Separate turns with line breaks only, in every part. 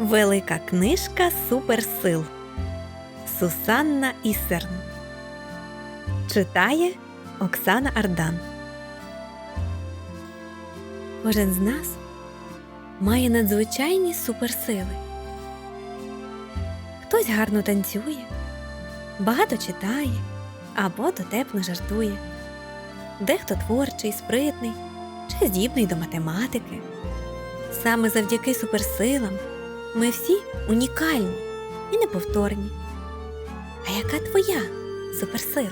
Велика книжка суперсил Сусанна Ісерн Читає Оксана Ардан. Кожен з нас має надзвичайні суперсили. Хтось гарно танцює, багато читає або дотепно жартує. Дехто творчий, спритний чи здібний до математики. Саме завдяки суперсилам ми всі унікальні і неповторні. А яка твоя суперсила?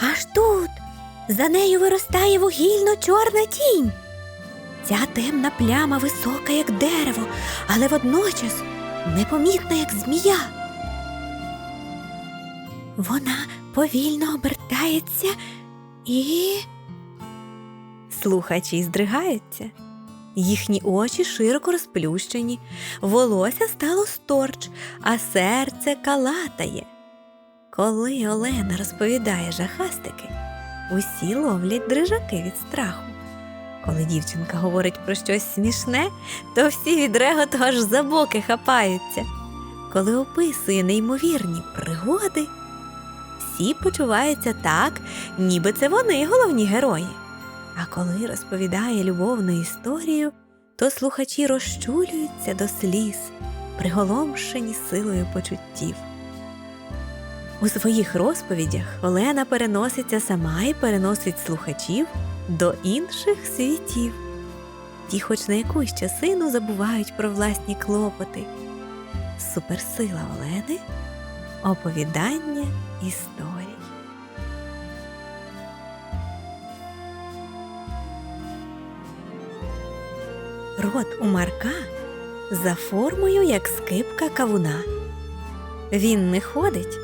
Аж тут за нею виростає вугільно-чорна тінь. Ця темна пляма висока, як дерево, але водночас непомітна, як змія. Вона повільно обертається і. Слухачі здригаються. Їхні очі широко розплющені, волосся стало сторч, а серце калатає. Коли Олена розповідає жахастики, усі ловлять дрижаки від страху. Коли дівчинка говорить про щось смішне, то всі від реготу аж за боки хапаються. Коли описує неймовірні пригоди, всі почуваються так, ніби це вони головні герої. А коли розповідає любовну історію, то слухачі розчулюються до сліз, приголомшені силою почуттів. У своїх розповідях Олена переноситься сама і переносить слухачів до інших світів. Ті, хоч на якусь часину забувають про власні клопоти. Суперсила Олени оповідання історій. Рот у Марка за формою як скипка кавуна. Він не ходить,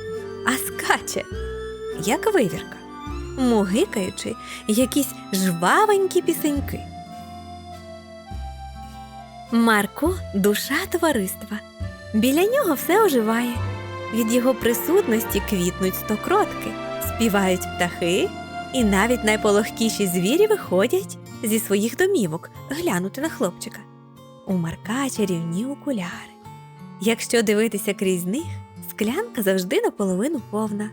а скаче, як вивірка, мугикаючи якісь жвавенькі пісеньки. Марко душа товариства. Біля нього все оживає. Від його присутності квітнуть стокротки, співають птахи, і навіть найполохкіші звірі виходять зі своїх домівок глянути на хлопчика. У Марка чарівні окуляри. Якщо дивитися крізь них, склянка завжди наполовину повна.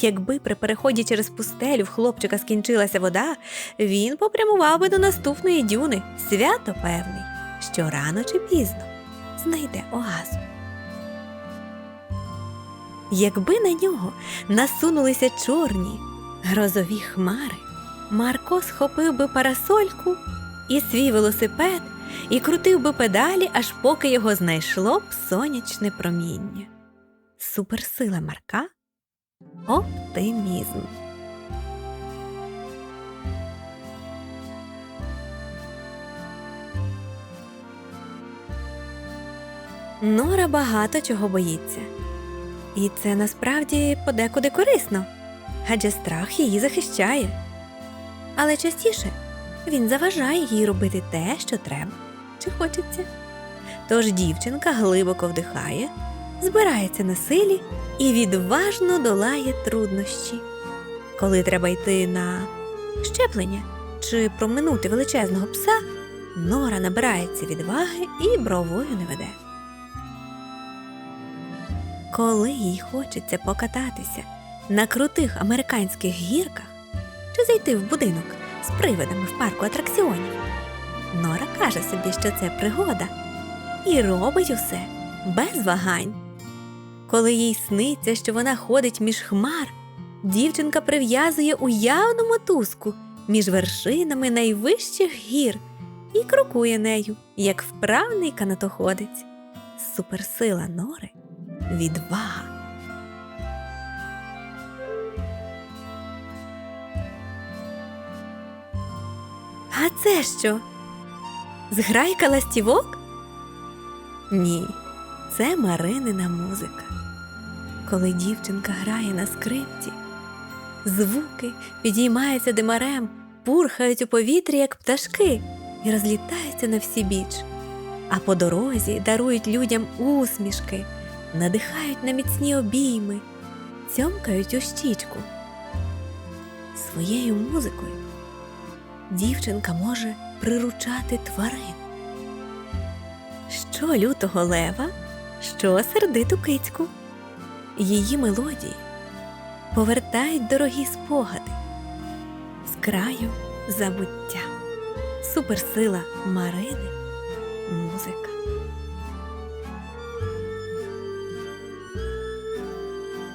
Якби при переході через пустелю в хлопчика скінчилася вода, він попрямував би до наступної дюни, свято певний, що рано чи пізно знайде оазу. Якби на нього насунулися чорні грозові хмари, Марко схопив би парасольку і свій велосипед і крутив би педалі, аж поки його знайшло б сонячне проміння. Суперсила Марка оптимізм. Нора багато чого боїться. І це насправді подекуди корисно, адже страх її захищає. Але частіше він заважає їй робити те, що треба чи хочеться. Тож дівчинка глибоко вдихає, збирається на силі і відважно долає труднощі. Коли треба йти на щеплення чи проминути величезного пса, Нора набирається відваги і бровою не веде. Коли їй хочеться покататися на крутих американських гірках зайти в будинок з привидами в парку атракціонів, Нора каже собі, що це пригода, і робить усе без вагань. Коли їй сниться, що вона ходить між хмар, дівчинка прив'язує уявну мотузку між вершинами найвищих гір і крокує нею, як вправний канатоходець. Суперсила Нори відвага. А це що? Зграйка ластівок? Ні, це Маринина музика. Коли дівчинка грає на скрипці, звуки підіймаються димарем, пурхають у повітрі, як пташки, і розлітаються на всі біч, а по дорозі дарують людям усмішки, надихають на міцні обійми, цьомкають у щічку. Своєю музикою дівчинка може приручати тварин. Що лютого лева, що сердиту кицьку. Її мелодії повертають дорогі спогади з краю забуття. Суперсила Марини музика.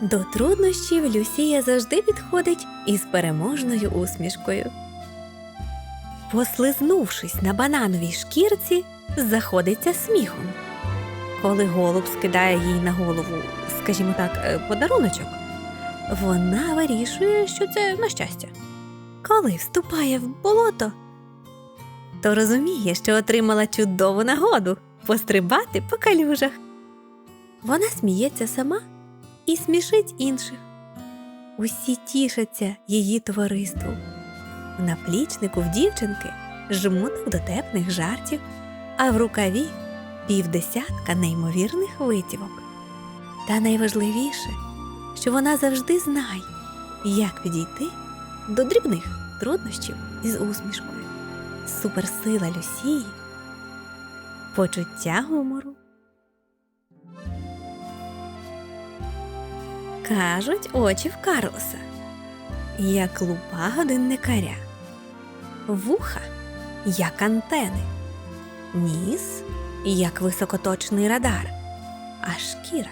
До труднощів Люсія завжди підходить із переможною усмішкою. Послизнувшись на банановій шкірці, заходиться сміхом. Коли голуб скидає їй на голову, скажімо так, е, подаруночок, вона вирішує, що це на щастя. Коли вступає в болото, то розуміє, що отримала чудову нагоду пострибати по калюжах. Вона сміється сама і смішить інших. Усі тішаться її товариству. В наплічнику в дівчинки жмуток дотепних жартів, а в рукаві півдесятка неймовірних витівок. Та найважливіше, що вона завжди знає, як підійти до дрібних труднощів із усмішкою. Суперсила Люсії, почуття гумору. Кажуть очі в Карлоса, як лупа годинникаря, вуха, як антени, ніс, як високоточний радар, а шкіра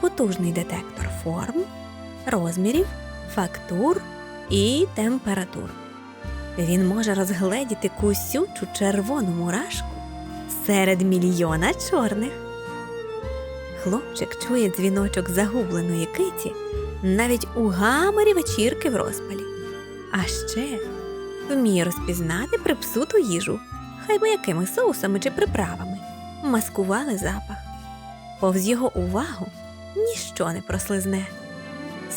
потужний детектор форм, розмірів, фактур і температур. Він може розгледіти кусючу червону мурашку серед мільйона чорних. Хлопчик чує дзвіночок загубленої киті навіть у гаморі вечірки в розпалі. А ще вміє розпізнати припсуту їжу, хай би якими соусами чи приправами, маскували запах. Повз його увагу ніщо не прослизне.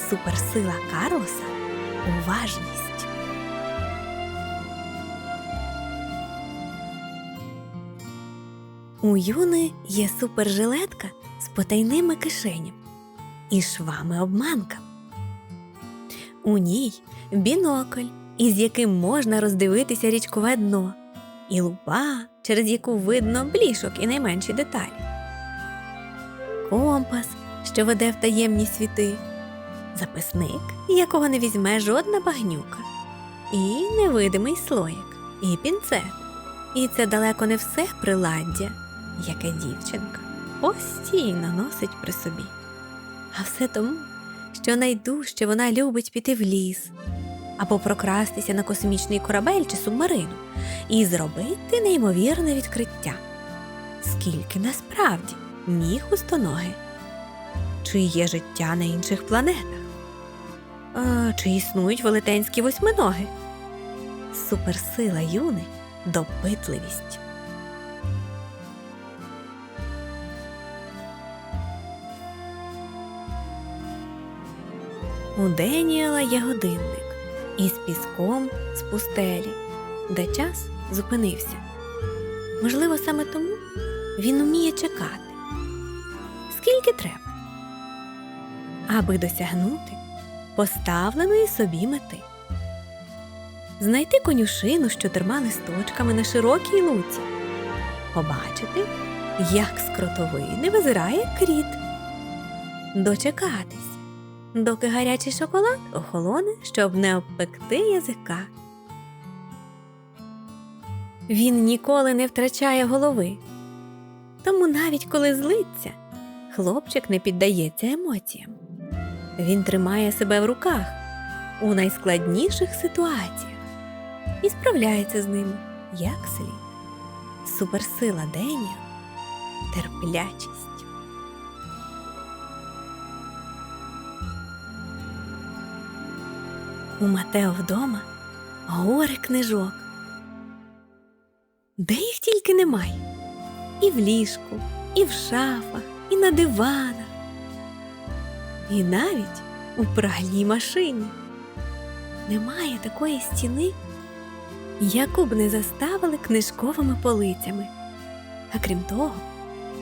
Суперсила Карлоса уважність. У Юни є супержилетка з потайними кишенями і швами обманка. У ній бінокль, із яким можна роздивитися річкове дно, і лупа, через яку видно блішок і найменші деталі, компас, що веде в таємні світи, записник, якого не візьме жодна багнюка, і невидимий слоїк, і пінцет. І це далеко не все приладдя, яке дівчинка постійно носить при собі. А все тому, що найдужче вона любить піти в ліс або прокрастися на космічний корабель чи субмарину і зробити неймовірне відкриття. Скільки насправді ніг у стоноги? Чи є життя на інших планетах? А, чи існують велетенські восьминоги? Суперсила юни допитливість. У Деніела є годинник із піском з пустелі, де час зупинився. Можливо, саме тому він уміє чекати. Скільки треба, аби досягнути поставленої собі мети. Знайти конюшину з чотирма листочками на широкій луці, побачити, як з кротовини визирає кріт, дочекатися, доки гарячий шоколад охолоне, щоб не обпекти язика. Він ніколи не втрачає голови. Тому навіть коли злиться, хлопчик не піддається емоціям. Він тримає себе в руках у найскладніших ситуаціях і справляється з ними як слід. Суперсила Деніо – терплячість. У Матео вдома гори книжок. Де їх тільки немає. І в ліжку, і в шафах, і на диванах, і навіть у пральній машині. Немає такої стіни, яку б не заставили книжковими полицями. А крім того,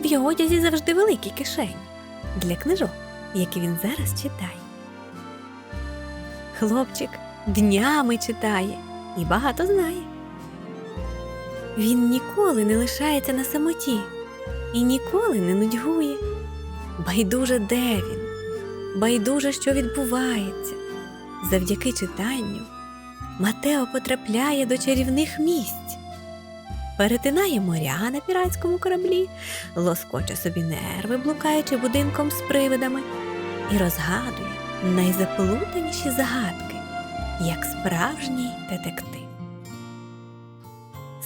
в його одязі завжди великі кишені для книжок, які він зараз читає. Хлопчик днями читає, і багато знає. Він ніколи не лишається на самоті і ніколи не нудьгує. Байдуже, де він, байдуже, що відбувається. Завдяки читанню Матео потрапляє до чарівних місць, перетинає моря на піратському кораблі, лоскоче собі нерви, блукаючи будинком з привидами, і розгадує найзаплутаніші загадки, як справжній детектив.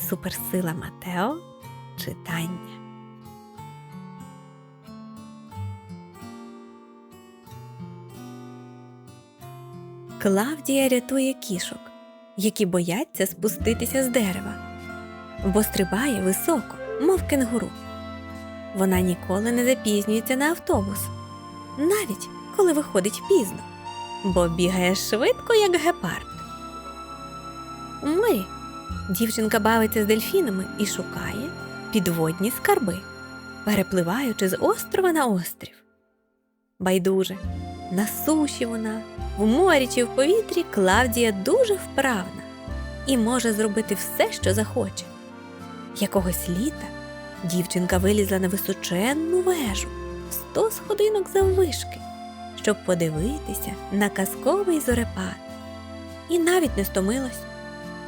Суперсила Матео читання. Клавдія рятує кішок, які бояться спуститися з дерева, бо стрибає високо, мов кенгуру. Вона ніколи не запізнюється на автобус, навіть коли виходить пізно, бо бігає швидко, як гепард. У морі дівчинка бавиться з дельфінами і шукає підводні скарби, перепливаючи з острова на острів. Байдуже, на суші вона, в морі чи в повітрі Клавдія дуже вправна і може зробити все, що захоче. Якогось літа дівчинка вилізла на височенну вежу сто сходинок заввишки, щоб подивитися на казковий зорепад. І навіть не стомилась,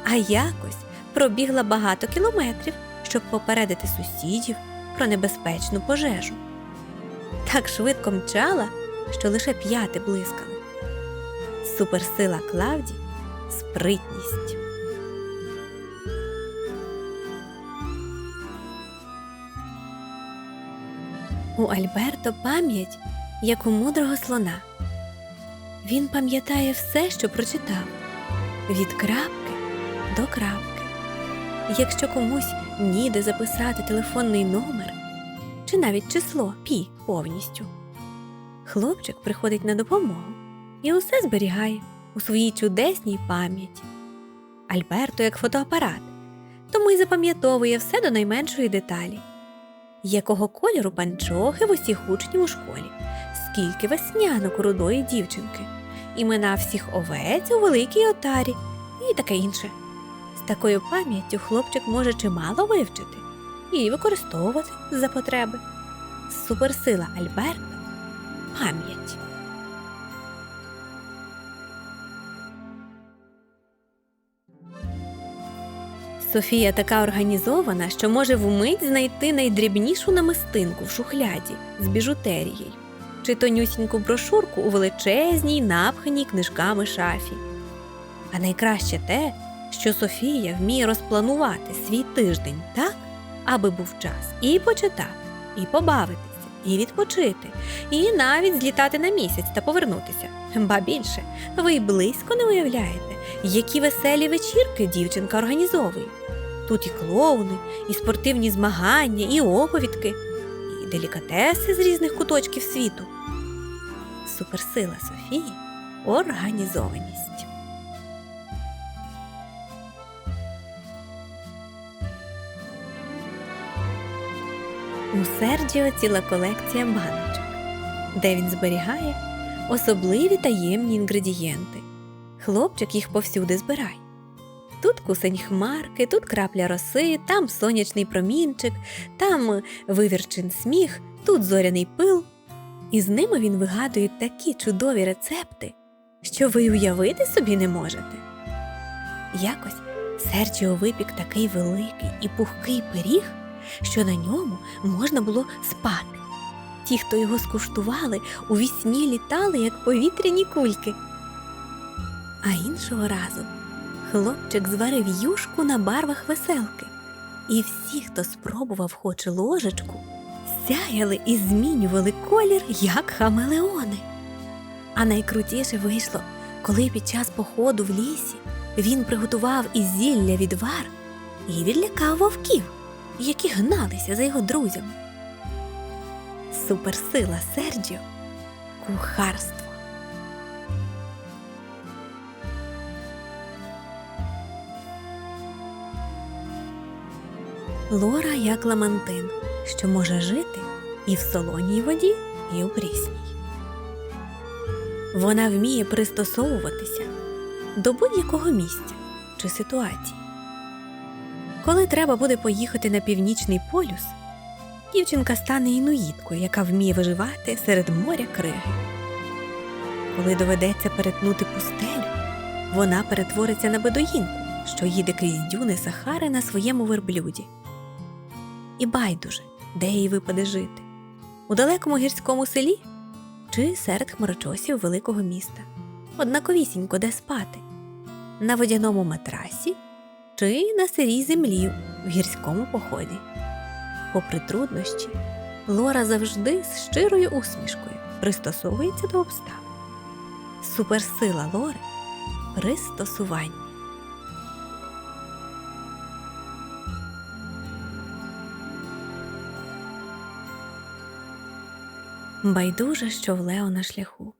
а якось пробігла багато кілометрів, щоб попередити сусідів про небезпечну пожежу. Так швидко мчала, що лише п'яти блискали. Суперсила Клавді спритність. У Альберто пам'ять, як у мудрого слона. Він пам'ятає все, що прочитав від крапки до крапки. Якщо комусь ніде записати телефонний номер чи навіть число пі повністю, хлопчик приходить на допомогу і усе зберігає у своїй чудесній пам'яті. Альберто як фотоапарат, тому й запам'ятовує все до найменшої деталі. Якого кольору панчохи в усіх учнів у школі, скільки веснянок рудої дівчинки, імена всіх овець у великій отарі і таке інше. З такою пам'яттю хлопчик може чимало вивчити і використовувати за потреби. Суперсила Альберто пам'ять. Софія така організована, що може вмить знайти найдрібнішу намистинку в шухляді з біжутерією чи тонюсіньку брошурку у величезній, напханій книжками шафі. А найкраще те, що Софія вміє розпланувати свій тиждень так, аби був час і почитати, і побавитися, і відпочити, і навіть злітати на місяць та повернутися. Ба більше, ви й близько не уявляєте, які веселі вечірки дівчинка організовує. Тут і клоуни, і спортивні змагання, і оповідки, і делікатеси з різних куточків світу. Суперсила Софії організованість. У Серджіо ціла колекція баночок, де він зберігає особливі таємні інгредієнти. Хлопчик їх повсюди збирає. Тут кусень хмарки, тут крапля роси, там сонячний промінчик, там вивірчин сміх, тут зоряний пил. І з ними він вигадує такі чудові рецепти, що ви уявити собі не можете. Якось Серджіо випік такий великий і пухкий пиріг, що на ньому можна було спати. Ті, хто його скуштували, у вісні літали, як повітряні кульки. А іншого разу хлопчик зварив юшку на барвах веселки, і всі, хто спробував хоч ложечку, сяяли і змінювали колір, як хамелеони. А найкрутіше вийшло, коли під час походу в лісі він приготував із зілля відвар і відлякав вовків, які гналися за його друзями. Суперсила Серджіо кухарство. Лора як ламантин, що може жити і в солоній воді, і у прісній. Вона вміє пристосовуватися до будь-якого місця чи ситуації. Коли треба буде поїхати на північний полюс, дівчинка стане інуїткою, яка вміє виживати серед моря криги. Коли доведеться перетнути пустелю, вона перетвориться на бедуїнку, що їде крізь дюни Сахари на своєму верблюді. І байдуже, де їй випаде жити у далекому гірському селі чи серед хмарочосів великого міста, однаковісінько де спати, на водяному матрасі чи на сирій землі в гірському поході. Попри труднощі, Лора завжди з щирою усмішкою пристосовується до обставин. Суперсила Лори пристосування. Байдуже, що в Лео на шляху.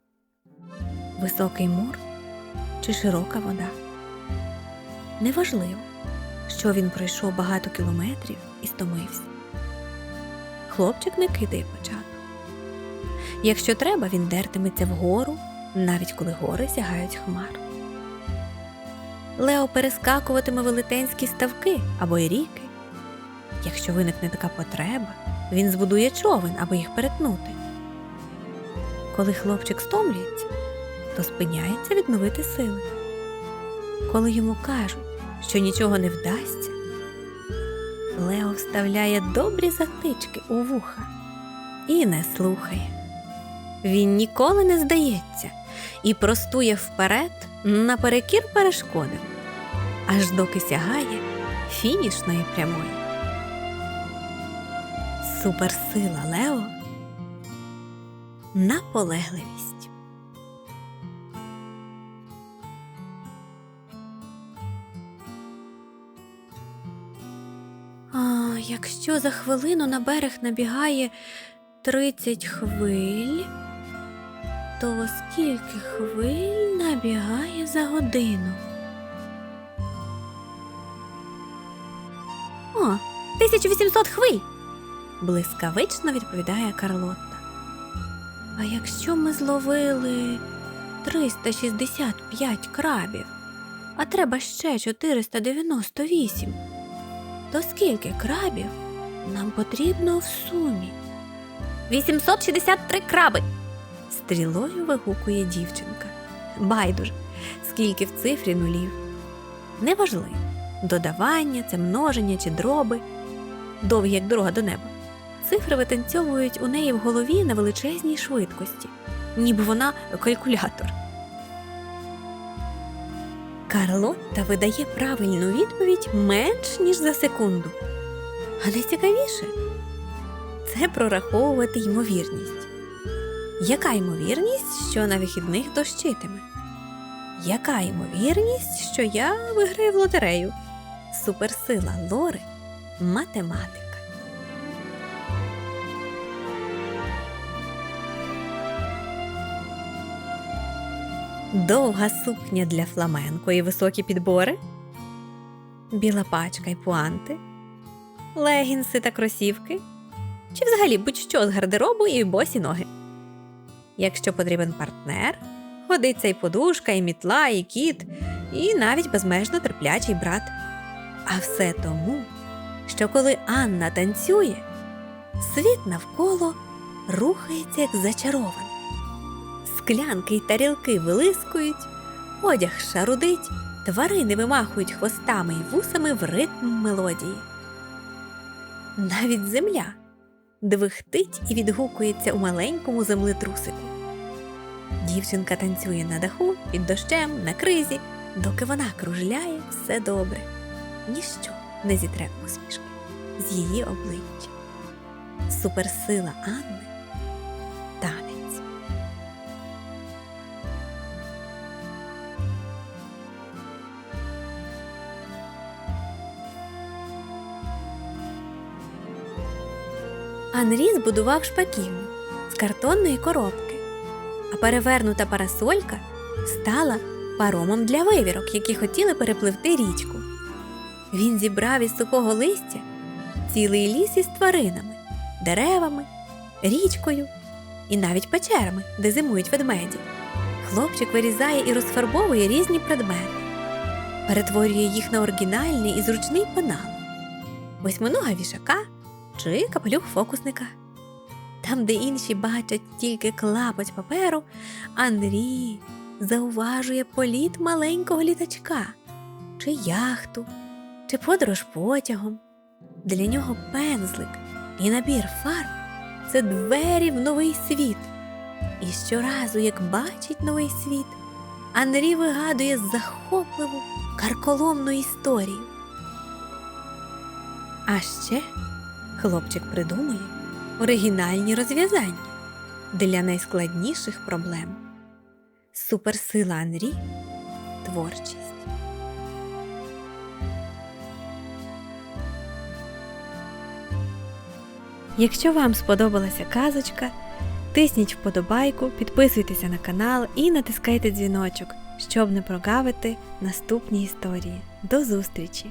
Високий мур чи широка вода. Неважливо, що він пройшов багато кілометрів і стомився. Хлопчик не кидає початок. Якщо треба, він дертиметься вгору, навіть коли гори сягають хмар. Лео перескакуватиме велетенські ставки або й ріки. Якщо виникне така потреба, він збудує човен, аби їх перетнути. Коли хлопчик стомлюється, то спиняється відновити сили. Коли йому кажуть, що нічого не вдасться, Лео вставляє добрі затички у вуха і не слухає. Він ніколи не здається і простує вперед наперекір перешкодам, аж доки сягає фінішної прямої. Суперсила Лео наполегливість. А якщо за хвилину на берег набігає 30 хвиль, то скільки хвиль набігає за годину? О, 1800 хвиль. блискавично відповідає Карлотта. А якщо ми зловили 365 крабів, а треба ще 498, то скільки крабів нам потрібно в сумі? 863 краби. Стрілою вигукує дівчинка. Байдуже, скільки в цифрі нулів. Неважливо, додавання, це множення чи дроби, довгі як дорога до неба. Цифри витанцьовують у неї в голові на величезній швидкості, ніби вона калькулятор. Карлотта видає правильну відповідь менш ніж за секунду. А найцікавіше це прораховувати ймовірність. Яка ймовірність, що на вихідних дощитиме? Яка ймовірність, що я виграю в лотерею? Суперсила Лори математика. Довга сукня для фламенко і високі підбори, біла пачка і пуанти, легінси та кросівки, чи взагалі будь-що з гардеробу і босі ноги. Якщо потрібен партнер, годиться і подушка, і мітла, і кіт, і навіть безмежно терплячий брат. А все тому, що коли Анна танцює, світ навколо рухається як зачарований склянки й тарілки вилискують, одяг шарудить, тварини вимахують хвостами й вусами в ритм мелодії. Навіть земля двихтить і відгукується у маленькому землетрусику. Дівчинка танцює на даху, під дощем, на кризі, доки вона кружляє все добре, ніщо не зітре усмішки з її обличчя. Суперсила Анни танець. Анрі збудував шпаківню з картонної коробки, а перевернута парасолька стала паромом для вивірок, які хотіли перепливти річку. Він зібрав із сухого листя цілий ліс із тваринами, деревами, річкою і навіть печерами, де зимують ведмеді. Хлопчик вирізає і розфарбовує різні предмети. перетворює їх на оригінальний і зручний пенал, восьминога вішака чи капелюх фокусника. Там, де інші бачать тільки клапоть паперу, Андрій зауважує політ маленького літачка, чи яхту, чи подорож потягом. Для нього пензлик і набір фарб це двері в новий світ. І щоразу, як бачить новий світ, Андрій вигадує захопливу карколомну історію. А ще хлопчик придумує оригінальні розв'язання для найскладніших проблем. Суперсила Анрі творчість. Якщо вам сподобалася казочка, тисніть вподобайку, підписуйтеся на канал і натискайте дзвіночок, щоб не прогавити наступні історії. До зустрічі!